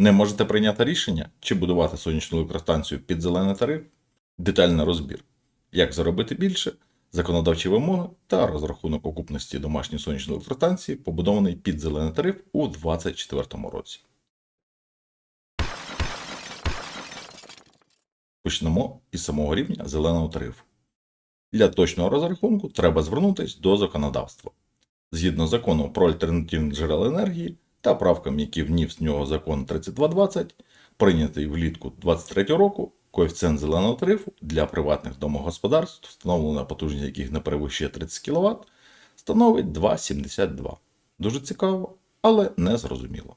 Не можете прийняти рішення, чи будувати сонячну електростанцію під зелений тариф? Детальний розбір. Як заробити більше, законодавчі вимоги та розрахунок окупності домашньої сонячної електростанції, побудований під зелений тариф у 2024 році. Почнемо із самого рівня зеленого тарифу. Для точного розрахунку треба звернутися до законодавства. Згідно з законом про альтернативні джерела енергії та правкам, які вніс в нього закон 3220, прийнятий влітку 2023 року, коефіцієнт зеленого тарифу для приватних домогосподарств, встановлена потужність яких не перевищує 30 кВт, становить 2,72. Дуже цікаво, але не зрозуміло.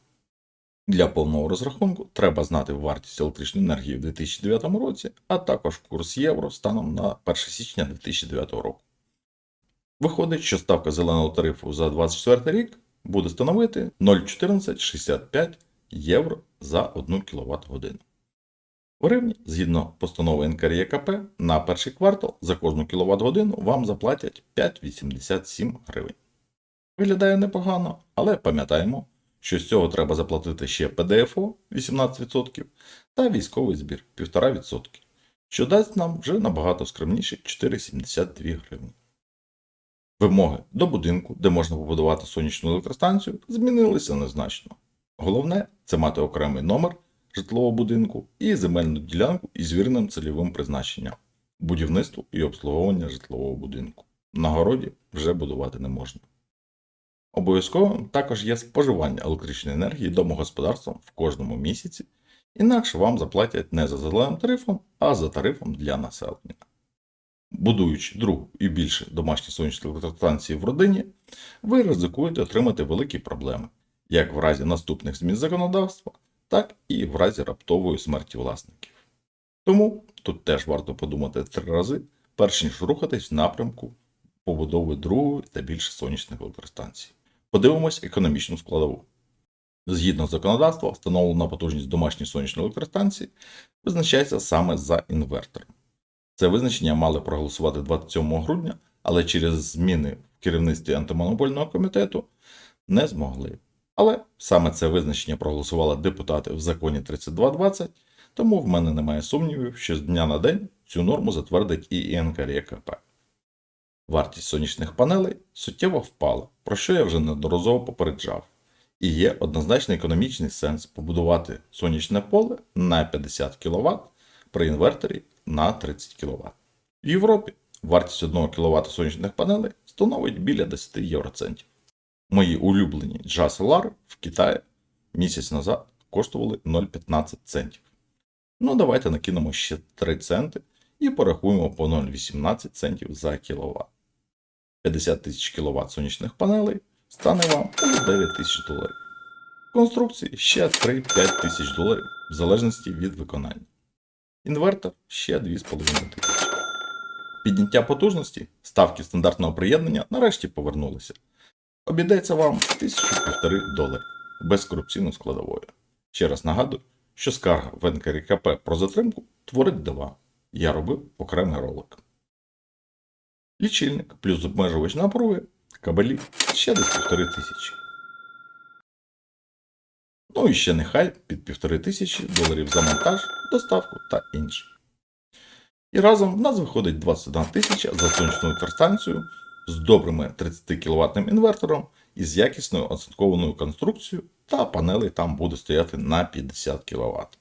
Для повного розрахунку треба знати вартість електричної енергії в 2009 році, а також курс євро станом на 1 січня 2009 року. Виходить, що ставка зеленого тарифу за 2024 рік буде становити 0,1465 євро за 1 кВт годину. В гривні, згідно постанови НКРЄКП, на перший квартал за кожну кВт годину вам заплатять 5,87 гривень. Виглядає непогано, але пам'ятаємо, що з цього треба заплатити ще ПДФО 18% та військовий збір 1,5%, що дасть нам вже набагато скромніше 4,72 гривні. Вимоги до будинку, де можна побудувати сонячну електростанцію, змінилися незначно. Головне це мати окремий номер житлового будинку і земельну ділянку із вірним цільовим призначенням, будівництво і обслуговування житлового будинку. На городі вже будувати не можна. Обов'язковим також є споживання електричної енергії домогосподарством в кожному місяці, інакше вам заплатять не за зеленим тарифом, а за тарифом для населення. Будуючи другу і більше домашні сонячні електростанції в родині, ви ризикуєте отримати великі проблеми, як в разі наступних змін законодавства, так і в разі раптової смерті власників. Тому тут теж варто подумати три рази, перш ніж рухатись в напрямку побудови другої та більше сонячних електростанцій. Подивимось економічну складову. Згідно законодавства, встановлена потужність домашньої сонячної електростанції визначається саме за інвертором. Це визначення мали проголосувати 27 грудня, але через зміни в керівництві антимонопольного комітету не змогли. Але саме це визначення проголосували депутати в законі 3220, тому в мене немає сумнівів, що з дня на день цю норму затвердить і НКРЄКП. Вартість сонячних панелей суттєво впала, про що я вже неодноразово попереджав. І є однозначний економічний сенс побудувати сонячне поле на 50 кВт при інверторі на 30 кВт. В Європі вартість 1 кВт сонячних панелей становить біля 10 євроцентів. Мої улюблені Jazz Solar в Китаї місяць назад коштували 0,15 центів. Ну, давайте накинемо ще 3 центи і порахуємо по 0,18 центів за кВт. 50 тисяч кВт сонячних панелей стане вам у 9 тисяч доларів. Конструкції ще 3-5 тисяч доларів в залежності від виконання. Інвертор ще 2,5 тисячі. Підняття потужності ставки стандартного приєднання нарешті повернулися. Обійдеться вам 1000-1500 доларів без корупційної складової. Ще раз нагадую, що скарга в НКРКП про затримку творить дива. Я робив окремий ролик. Лічильник плюс обмежувач напруги, кабелі ще десь півтори тисячі. Ну і ще нехай під півтори тисячі доларів за монтаж, доставку та інше. І разом в нас виходить 21 тисяча за сонячну електростанцію з добрими 30 кВт інвертором і з якісною оцинкованою конструкцією, та панелей там буде стояти на 50 кВт.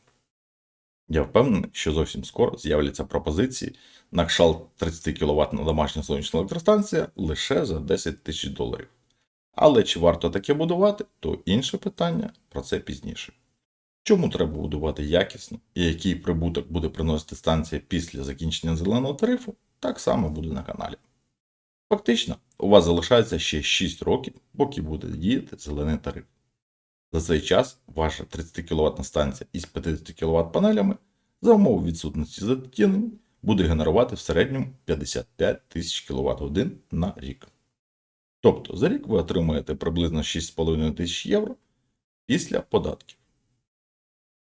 Я впевнений, що зовсім скоро з'являться пропозиції на кшалт 30 кВт на домашня сонячна електростанція лише за 10 тисяч доларів. Але чи варто таке будувати, то інше питання про це пізніше. Чому треба будувати якісно і який прибуток буде приносити станція після закінчення зеленого тарифу, так само буде на каналі. Фактично, у вас залишається ще 6 років, поки буде діяти зелений тариф. За цей час ваша 30 кВт станція із 50 кВт панелями за умови відсутності затінень буде генерувати в середньому 55 тисяч кВт годин на рік. Тобто за рік ви отримаєте приблизно 6,5 тисяч євро після податків.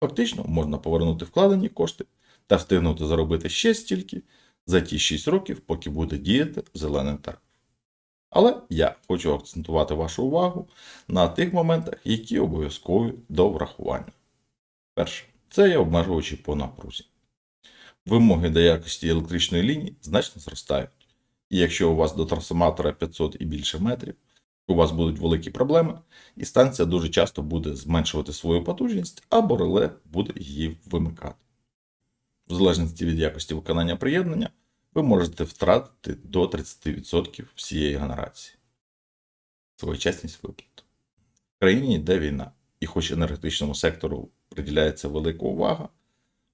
Фактично можна повернути вкладені кошти та встигнути заробити ще стільки за ті 6 років, поки буде діяти зелений тариф. Але я хочу акцентувати вашу увагу на тих моментах, які обов'язкові до врахування. Перше. Це є обмежувачі по напрузі. Вимоги до якості електричної лінії значно зростають. І якщо у вас до трансформатора 500 і більше метрів, у вас будуть великі проблеми, і станція дуже часто буде зменшувати свою потужність, або реле буде її вимикати. В залежності від якості виконання приєднання, ви можете втратити до 30% всієї генерації. Своєчасність виплат. В країні йде війна, і хоч енергетичному сектору приділяється велика увага,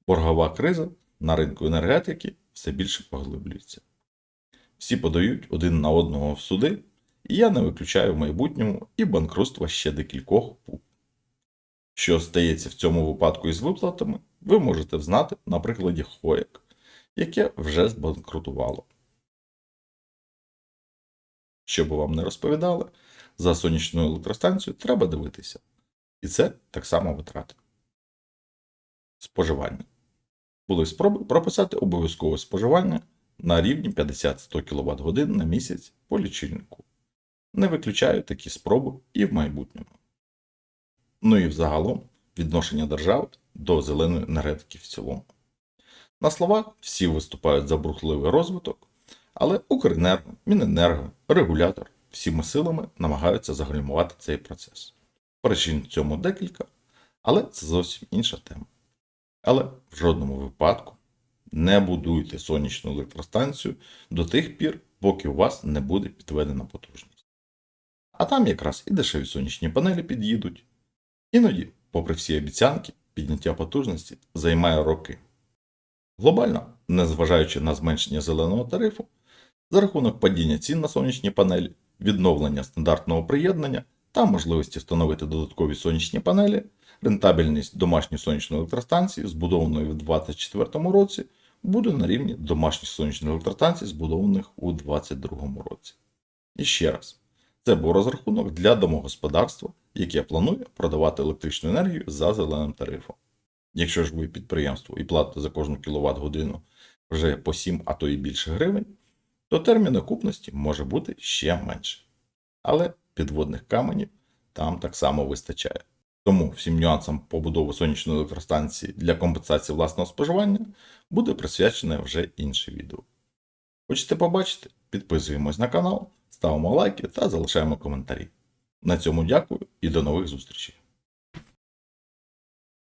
боргова криза на ринку енергетики все більше поглиблюється. Всі подають один на одного в суди, і я не виключаю в майбутньому і банкрутства ще декількох ПУП. Що стається в цьому випадку із виплатами, ви можете взнати на прикладі Хоєк, яке вже збанкрутувало. Що би вам не розповідали, за сонячну електростанцію треба дивитися. І це так само витрати. Споживання. Були спроби прописати обов'язкове споживання на рівні 50-100 кВт годин на місяць по лічильнику. Не виключаю такі спроби і в майбутньому. Ну і взагалом відношення держави до зеленої енергетики в цілому. На словах всі виступають за бурхливий розвиток, але Укренерго, Міненерго, регулятор всіми силами намагаються загальмувати цей процес. Причин цьому декілька, але це зовсім інша тема. Але в жодному випадку не будуйте сонячну електростанцію до тих пір, поки у вас не буде підведена потужність. А там якраз і дешеві сонячні панелі під'їдуть. Іноді, попри всі обіцянки, підняття потужності займає роки. Глобально, незважаючи на зменшення зеленого тарифу, за рахунок падіння цін на сонячні панелі, відновлення стандартного приєднання та можливості встановити додаткові сонячні панелі, рентабельність домашньої сонячної електростанції, збудованої в 2024 році, буде на рівні домашніх сонячних електростанцій, збудованих у 2022 році. І ще раз, це був розрахунок для домогосподарства, яке планує продавати електричну енергію за зеленим тарифом. Якщо ж ви підприємство і платите за кожну кіловат годину вже по 7, а то і більше гривень, то термін окупності може бути ще менше. Але підводних каменів там так само вистачає. Тому всім нюансам побудови сонячної електростанції для компенсації власного споживання буде присвячене вже інше відео. Хочете побачити? Підписуємось на канал, ставимо лайки та залишаємо коментарі. На цьому дякую і до нових зустрічей!